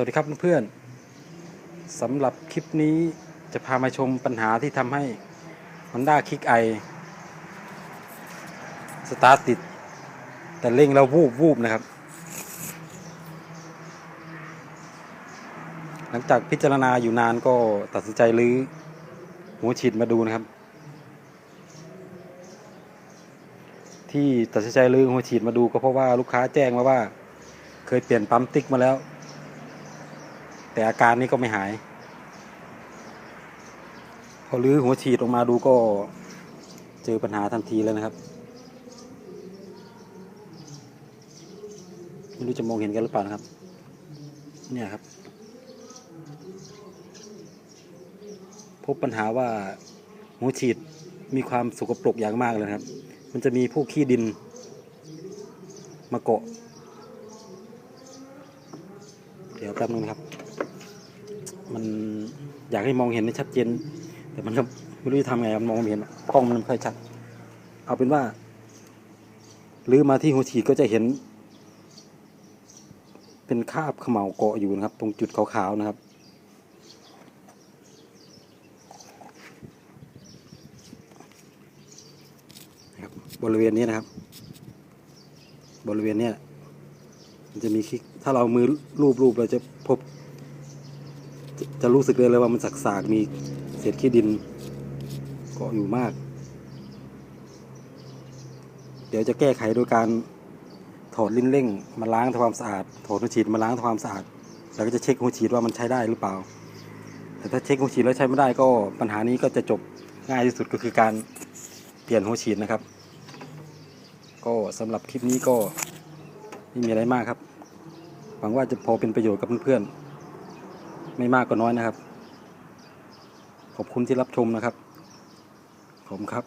วัสดีครับเพื่อนๆสำหรับคลิปนี้จะพามาชมปัญหาที่ทำให้ Honda Kick i สตาร์ทติด แต่เร่งแล้ววูบวูบนะครับ หลังจากพิจารณาอยู่นานก็ตัดสินใจรื้อหัวฉีดมาดูนะครับ ที่ตัดสินใจรื้อหัวฉีดมาดูก็เพราะว่าลูกค้าแจ้งมาว่า เคยเปลี่ยนปั๊มติ๊กมาแล้ว แต่อาการนี้ก็ไม่หาย พอรื้อหัวฉีดออกมาดูก็เจอปัญหาทันทีเลยนะครับ ไม่รู้จะมองเห็นกันหรือเปล่านะครับ เนี่ยครับ พบปัญหาว่าหัวฉีดมีความสกปรกอย่างมากเลยครับ มันจะมีพวกขี้ดินมาเกาะ เดี๋ยวแป๊บนึงครับ มันอยากให้มองเห็นได้ชัดเจน แต่มันก็ไม่รู้จะทำไงมันมองไม่เห็นกล้องมันไม่ค่อยชัด เอาเป็นว่าหรือมาที่หัวฉีดก็จะเห็น เป็นคาบเขม่าเกาะอยู่นะครับ ตรงจุดขาวๆนะครับนะครับบริเวณนี้นะครับ บริเวณเนี้ยมันจะมีคลิกถ้าเรามือรูปรูปเราจะพบ จะรู้สึกเลยเลยว่ามันสักสากมีเศษขี้ดินเกาะอยู่มาก เดี๋ยวจะแก้ไขโดยการถอดลิ้นเร่งมาล้างทำความสะอาด ถอดหัวฉีดมาล้างทำความสะอาด แล้วก็จะเช็คหัวฉีดว่ามันใช้ได้หรือเปล่า แต่ถ้าเช็คหัวฉีดแล้วใช้ไม่ได้ก็ปัญหานี้ก็จะจบง่ายที่สุดก็คือการเปลี่ยนหัวฉีดนะครับ ก็สำหรับคลิปนี้ก็ไม่มีอะไรมากครับ หวังว่าจะพอเป็นประโยชน์กับเพื่อนๆ ไม่มากก็น้อยนะครับ ขอบคุณที่รับชมนะครับ ผมครับ